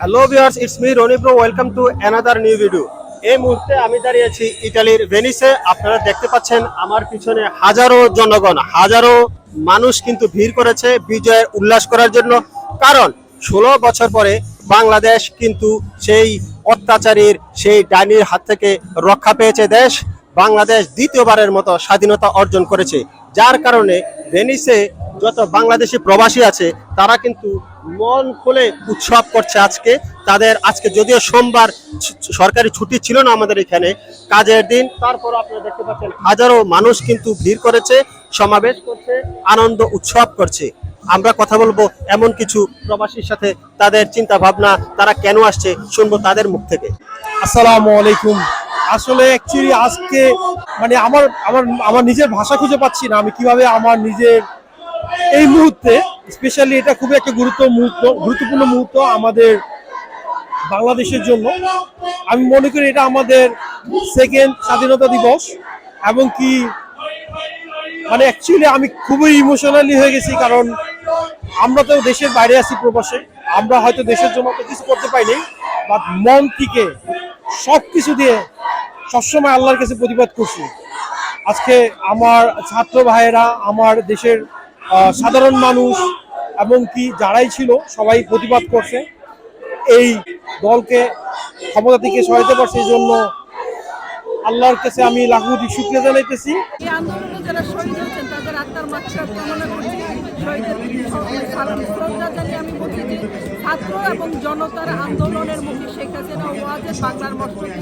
Hello viewers it's me Rony bro welcome to another new video এই মুহূর্তে আমি দাঁড়িয়ে আছি ইতালির ভেনিসে আপনারা দেখতে পাচ্ছেন আমার পিছনে হাজারো জনগণ, হাজারো মানুষ কিন্তু ভিড় করেছে বিজয়ের উল্লাস করার জন্য। কারণ ষোলো বছর পরে বাংলাদেশ কিন্তু সেই অত্যাচারীর, সেই ডাইনির হাত থেকে রক্ষা পেয়েছে দেশ। বাংলাদেশ দ্বিতীয়বারের মতো স্বাধীনতা অর্জন করেছে। যার কারণে ভেনিসে যত বাংলাদেশি প্রবাসী আছে, তারা কিন্তু মন খুলে উৎসব করছে আজকে। তাদের আজকে যদিও সোমবার সরকারি ছুটি ছিল না আমাদের এখানে, কাজের দিন। তারপর আপনারা দেখতে পাচ্ছেন, হাজারো মানুষ কিন্তু ভিড় করেছে, সমাবেশ করছে, আনন্দ উৎসব করছে। আমরা কথা বলব এমন কিছু প্রবাসীর সাথে, তাদের চিন্তা ভাবনা তারা কেন আসছে, শুনব তাদের মুখ থেকে। আসসালামু আলাইকুম। আসলে অ্যাকচুয়ালি আজকে মানে আমার আমার আমার নিজের ভাষা খুঁজে পাচ্ছি না আমি কীভাবে আমার নিজের এই মুহূর্তে স্পেশালি এটা খুবই একটা গুরুত্ব মুহূর্ত, গুরুত্বপূর্ণ মুহূর্ত আমাদের বাংলাদেশের জন্য। আমি মনে করি এটা আমাদের সেকেন্ড স্বাধীনতা দিবস এবং কি মানে অ্যাকচুয়ালি আমি খুবই ইমোশনালি হয়ে গেছি কারণ আমরা তো দেশের বাইরে আছি প্রবাসে, আমরা হয়তো দেশের জন্য কিছু করতে পাইনি বাট মন থেকে সব কিছু দিয়ে সবসময় আল্লাহর কাছে প্রতিবাদ করছি। আজকে আমার ছাত্র ভাইয়েরা, আমার দেশের সাধারণ মানুষ এবং কি যারাই ছিল, সবাই প্রতিবাদ করছে। এই দলকে ক্ষমতা থেকে সহায়তা করছে এই জন্য আল্লাহর কাছে আমি লাখো কোটি শুক্রিয়া জানাইতেছি। আন্দোলনে যারা শহীদ হয়েছেন, তাদের আত্মার মাত্রা কামনা করছি। শ্রদ্ধা জানিয়ে যে ছাত্র এবং জনতার আন্দোলনের মুখে শেখ হাসিনা ওয়াজের বাংলার মস্ত থেকে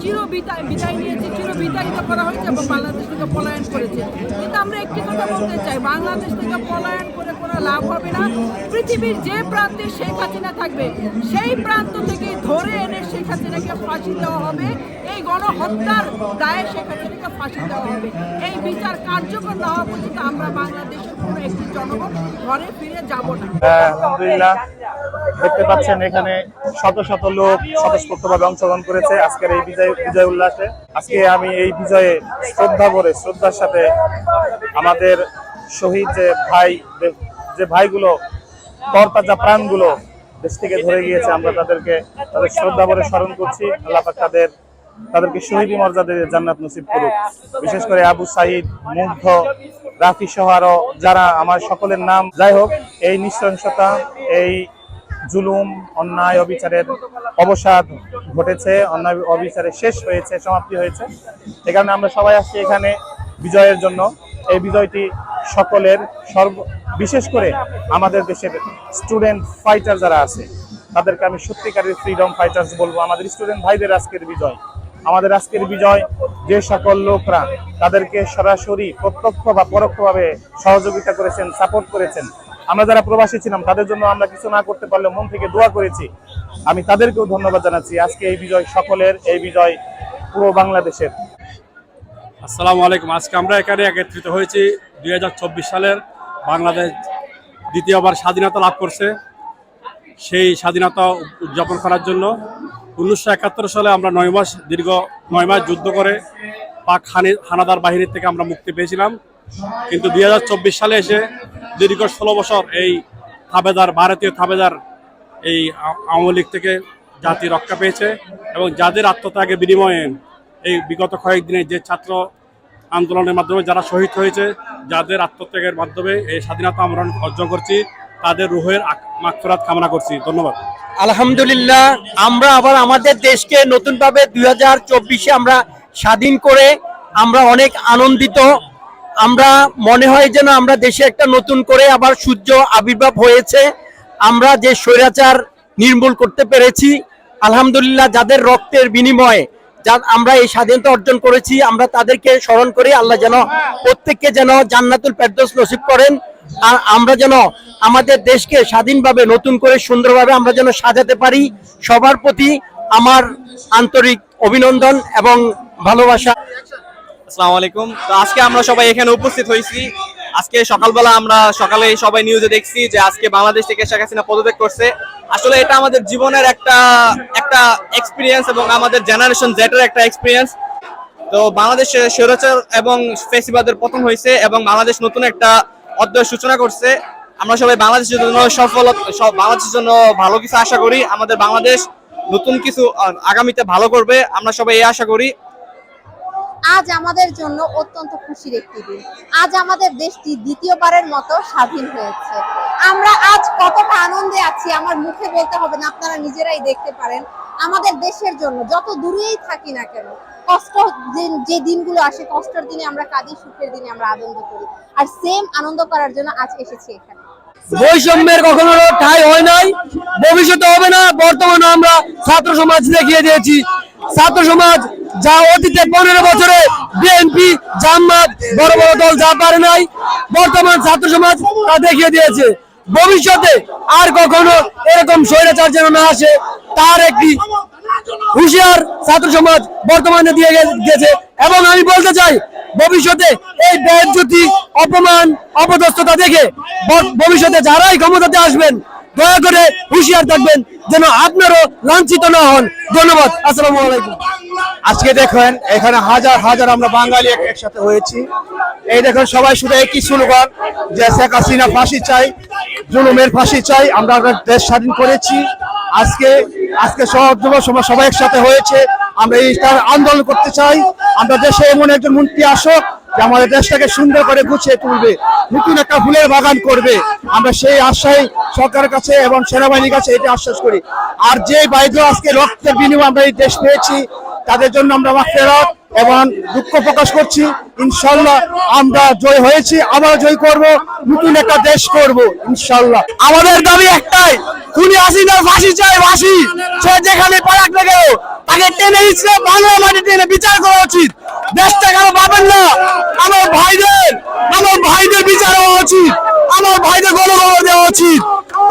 চির বিদায় নিয়েছে চির বিতাড়িত করা হয়েছে এবং বাংলাদেশ থেকে পলায়ন করেছে। কিন্তু আমরা একটি কথা বলতে চাই বাংলাদেশ থেকে পলায়ন করে কোনো লাভ হবে না। পৃথিবীর যে প্রান্তে শেখ হাসিনা থাকবে সেই প্রান্ত থেকে ধরে এনে শেখ হাসিনাকে ফাঁসি দেওয়া হবে। এই গণহত্যার দায়ে শেখ হাসিনাকে ফাঁসি দেওয়া হবে। এই বিচার কার্যকর না হওয়া পর্যন্ত আমরা বাংলাদেশের কোনো একটি জনগণ ঘরে ফিরে যাব না। হ্যাঁ, দেখতে পাচ্ছেন এখানে শত শত লোক স্বতঃস্ফূর্তভাবে অংশগ্রহণ করেছে আজকের এই বিজয় বিজয় উল্লাসে। আজকে আমি এই বিজয়ে শ্রদ্ধা করে, শ্রদ্ধার সাথে আমাদের শহীদ যে ভাই, যে ভাইগুলো তরতাজা প্রাণগুলো দেশ থেকে ধরে গিয়েছে, আমরা তাদেরকে তাদের শ্রদ্ধা করে স্মরণ করছি। আল্লাহ তাদের, তাদেরকে শহীদ মর্যাদা দিয়ে জান্নাত নসিব করুক। বিশেষ করে আবু সাইদ, মুগ্ধ, রাফি সহ আরও যারা আমার সকলের নাম। যাই হোক, এই নৃশংসতা এই জুলুম, অন্যায়, অবিচারের অবসাদ ঘটেছে, অন্যায় অবিচারের শেষ হয়েছে, সমাপ্তি হয়েছে। এ কারণে আমরা সবাই আসছি এখানে বিজয়ের জন্য। এই বিজয়টি সকলের সর্ব, বিশেষ করে আমাদের দেশের স্টুডেন্ট ফাইটার যারা আছে, তাদেরকে আমি সত্যিকারের ফ্রিডম ফাইটার্স বলব। আমাদের স্টুডেন্ট ভাইদের আজকের বিজয়। আমাদের আজকের বিজয়, যে সকল লোকরা তাদেরকে সরাসরি প্রত্যক্ষ বা পরোক্ষভাবে সহযোগিতা করেছেন সাপোর্ট করেছেন আমরা যারা প্রবাসী ছিলাম, তাদের জন্য আমরা কিছু না করতে পারলে মন থেকে দোয়া করেছি। আমি তাদেরকেও ধন্যবাদ জানাচ্ছি। আজকে এই বিজয় সকলের, এই বিজয় পুরো বাংলাদেশের। আসসালামু আলাইকুম। আজকে আমরা এখানে একত্রিত হয়েছি দুই হাজার চব্বিশ সালের বাংলাদেশ দ্বিতীয়বার স্বাধীনতা লাভ করছে। সেই স্বাধীনতা উদযাপন করার জন্য উনিশশো একাত্তর সালে আমরা নয় মাস দীর্ঘ নয় মাস যুদ্ধ করে পাক হানি হানাদার বাহিনীর থেকে আমরা মুক্তি পেয়েছিলাম। কিন্তু দুই হাজার চব্বিশ সালে এসে দীর্ঘ ষোলো বছর এই থাবেদার, ভারতীয় থাবেদার এই আওয়ামী লীগ থেকে জাতি রক্ষা পেয়েছে এবং যাদের আত্মত্যাগের বিনিময়ে এই বিগত কয়েকদিনে যে ছাত্র আন্দোলনের মাধ্যমে যারা শহীদ হয়েছে, যাদের আত্মত্যাগের মাধ্যমে এই স্বাধীনতা আমরা অর্জন করছি, তাদের রুহের মাগফিরাত কামনা করছি। ধন্যবাদ। আলহামদুলিল্লাহ, আমরা আবার আমাদের দেশকে নতুনভাবে দুই হাজার চব্বিশে আমরা স্বাধীন করে আমরা অনেক আনন্দিত আমরা মনে হয় যেন আমরা দেশে একটা নতুন করে আবার সূর্য আবির্ভাব হয়েছে। আমরা যে স্বৈরাচার নির্মূল করতে পেরেছি, আলহামদুলিল্লাহ যাদের রক্তের বিনিময়ে যা আমরা এই স্বাধীনতা অর্জন করেছি, আমরা তাদেরকে স্মরণ করি, আল্লাহ যেন প্রত্যেককে যেন জান্নাতুল ফেরদৌস নসিব করেন। আর আমরা যেন আমাদের দেশকে স্বাধীনভাবে, নতুন করে, সুন্দরভাবে আমরা যেন সাজাতে পারি। সবার প্রতি আমার আন্তরিক অভিনন্দন এবং ভালোবাসা। আসসালামু আলাইকুম। তো আজকে আমরা সবাই এখানে উপস্থিত হয়েছি। আজকে সকালবেলা আমরা সকালে সবাই নিউজে দেখছি যে আজকে বাংলাদেশ থেকে শেখ হাসিনা পদত্যাগ করছে। আসলে এটা আমাদের জীবনের একটা একটা এক্সপিরিয়েন্স এবং আমাদের জেনারেশন জেটের একটা এক্সপিরিয়েন্স তো বাংলাদেশে স্বৈরাচার এবং ফেসিবাদের পতন হয়েছে এবং বাংলাদেশ নতুন একটা অধ্যায় সূচনা করছে। আমরা সবাই বাংলাদেশের জন্য সফল বাংলাদেশের জন্য ভালো কিছু আশা করি। আমাদের বাংলাদেশ নতুন কিছু, আগামীতে ভালো করবে। আমরা সবাই এই আশা করি। আজ আমাদের জন্য অত্যন্ত খুশির একটি দিন। আজ আমাদের দেশটি দ্বিতীয়বারের মতো স্বাধীন হয়েছে। আমরা আজ কতটা আনন্দে আছি, আমার মুখে বলতে হবে না, আপনারা নিজেরাই দেখতে পারেন। আমাদের দেশের জন্য যত দূরেই থাকি না কেন, কষ্ট যে- দিনগুলো আসে, কষ্টের দিনে আমরা কাঁদি, সুখের দিনে আমরা আনন্দ করি। আর সেম আনন্দ করার জন্য আজ এসেছি এখানে। বৈষম্যের কখনো ঠাই হয় নাই। ভবিষ্যতে হবে না, বর্তমানে আমরা ছাত্র সমাজ দেখিয়ে দিয়েছি। ছাত্র সমাজ যা অতীতে পনেরো বছরে বিএনপি জামাত, বড় বড় দল যা পারে নাই, বর্তমান ছাত্র সমাজ তা দেখিয়ে দিয়েছে। ভবিষ্যতে আর কখনো এরকম স্বৈরাচার যেন না আসে, তার একটি হুঁশিয়ার ছাত্র সমাজ বর্তমানে দিয়ে গেছে এবং আমি বলতে চাই, ভবিষ্যতে এই ব্যয়জ্যোতি অপমান, অপদস্থতা দেখে ভবিষ্যতে যারাই ক্ষমতাতে আসবেন দয়া করে হুঁশিয়ার থাকবেন যেন আপনারও লাঞ্ছিত না হন। ধন্যবাদ। আসসালামু আলাইকুম। আজকে দেখেন, এখানে হাজার হাজার আমরা বাঙালি একসাথে হয়েছি। এই দেখেন, সবাই শুধু একই স্লোগান যে শেখ হাসিনা ফাঁসি চাই, জুলুমের ফাঁসি চাই, আমরা দেশ স্বাধীন করেছি। আজকে আজকে সব যুব সমাজ সবাই একসাথে হয়েছে। আমরা এই আন্দোলন করতে চাই। আমরা দেশে এমন একজন মন্ত্রী আসুক যে আমাদের দেশটাকে সুন্দর করে গুছিয়ে তুলবে, নতুন একটা ফুলের বাগান করবে। আমরা সেই আশাই সরকারের কাছে এবং সেনাবাহিনীর কাছে এটা আশ্বাস করি। আর যে বাইরে আজকে রক্তের বিনিময়ে আমরা এই দেশ পেয়েছি, তাদের জন্য আমরা ফেরত এবং দুঃখ প্রকাশ করছি। ইনশাল্লাহ আমরা জয় হয়েছি আবার জয় করব, নতুন একটা দেশ করব, ইনশাল্লাহ। আমাদের দাবি একটাই, খুনি হাসিনা ফাঁসি চাই ফাঁসি। সে যেখানে পালাক না কেন, তাকে টেনে ইসলে বাংলা মাটি টেনে বিচার করা উচিত। দেশটা কেন পাবেন না। আমার ভাইদের আমার ভাইদের বিচার হওয়া উচিত। আমার ভাইদের গণগণ দেওয়া উচিত।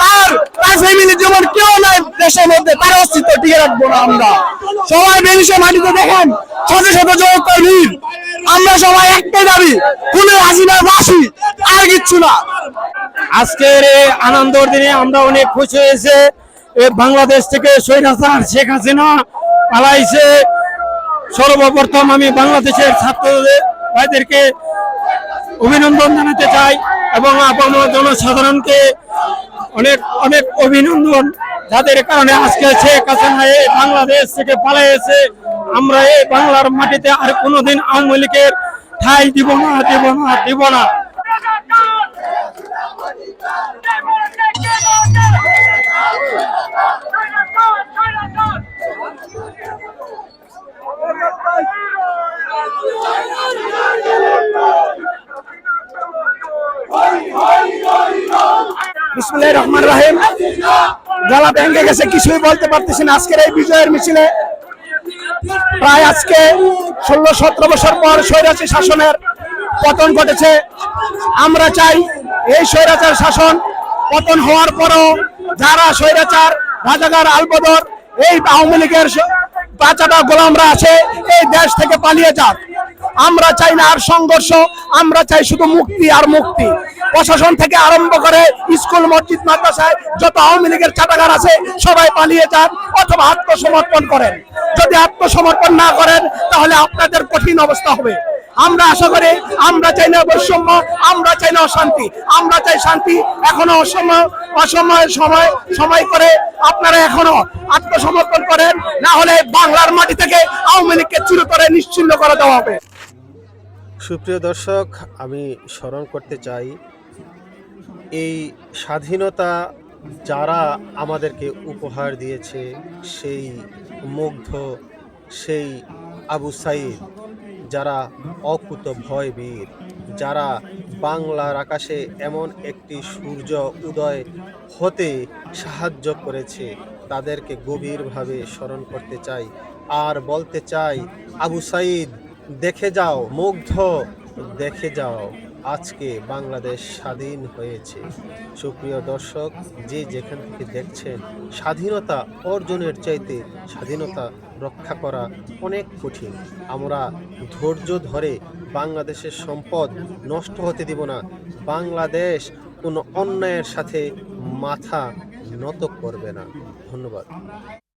তার তার ফ্যামিলি যেমন কেউ নাই দেশের মধ্যে, তার অস্তিত্ব টিকে রাখব না আমরা। সবাই বেরিসে মাটিতে দেখেন, শত শত যোগ কর্মী আমরা সবাই একটাই দাবি, খুনি হাসিনার ফাঁসি আর কিচ্ছু না। আজকের এই আনন্দর দিনে আমরা অনেক খুশি হয়েছে। বাংলাদেশ থেকে সৈরাচার শেখ হাসিনা পালাইছে। সর্বপ্রথম আমি বাংলাদেশের ছাত্রদের ভাইদেরকে অভিনন্দন জানাতে চাই এবং আপামর জনসাধারণকে অনেক অনেক অভিনন্দন। যাদের কারণে আজকে শেখ হাসিনা এই বাংলাদেশ থেকে পালাইছে আমরা এই বাংলার মাটিতে আর কোনোদিন আওয়ামী লীগের ঠাই দিব না দিব না দিব না। বিসমুল্লাহির রহমান রাহিম। গলা ভেঙে গেছে, কিছুই বলতে পারতেছি আজকের এই বিজয়ের মিছিলে প্রায় আজকে ষোলো সতেরো বছর পর শাসনের পতন ঘটেছে। আমরা চাই এই স্বৈরাচার শাসন পতন হওয়ার পরও যারা স্বৈরাচার রাজাগার আলবদর, এই আওয়ামী লীগের বাচ্চাটা গোলামরা আছে, এই দেশ থেকে পালিয়ে যাক। আমরা চাই না আর সংঘর্ষ, আমরা চাই শুধু মুক্তি আর মুক্তি। প্রশাসন থেকে আরম্ভ করে স্কুল, মসজিদ, মাদ্রাসায় যত আওয়ামী লীগের চাটাগার আছে, সবাই পালিয়ে যান অথবা আত্মসমর্পণ করেন। যদি আত্মসমর্পণ না করেন, তাহলে আপনাদের কঠিন অবস্থা হবে। আমরা আশা করি, আমরা চাই না বৈষম্য, আমরা চাই না অশান্তি। আমরা চাই শান্তি, এখনও অসময় অসময় সময় সময় করে আপনারা এখনও আত্মসমর্পণ করেন, না হলে বাংলার মাটি থেকে আওয়ামী লীগকে চিরতরে নিশ্চিন্ন করে দেওয়া হবে। সুপ্রিয় দর্শক, আমি স্মরণ করতে চাই, এই স্বাধীনতা যারা আমাদেরকে উপহার দিয়েছে, সেই মুগ্ধ, সেই আবু সাইদ, যারা অকুত ভয় বীর, যারা বাংলার আকাশে এমন একটি সূর্য উদয় হতে সাহায্য করেছে, তাদেরকে গভীরভাবে স্মরণ করতে চাই। আর বলতে চাই, আবু সাইদ দেখে যাও, মুগ্ধ। দেখে যাও, আজকে বাংলাদেশ স্বাধীন হয়েছে। সুপ্রিয় দর্শক, যে যেখান থেকে দেখছেন, স্বাধীনতা অর্জনের চাইতে স্বাধীনতা রক্ষা করা অনেক কঠিন। আমরা ধৈর্য ধরে বাংলাদেশের সম্পদ নষ্ট হতে দিব না। বাংলাদেশ কোনো অন্যায়ের সাথে মাথা নত করবে না। ধন্যবাদ।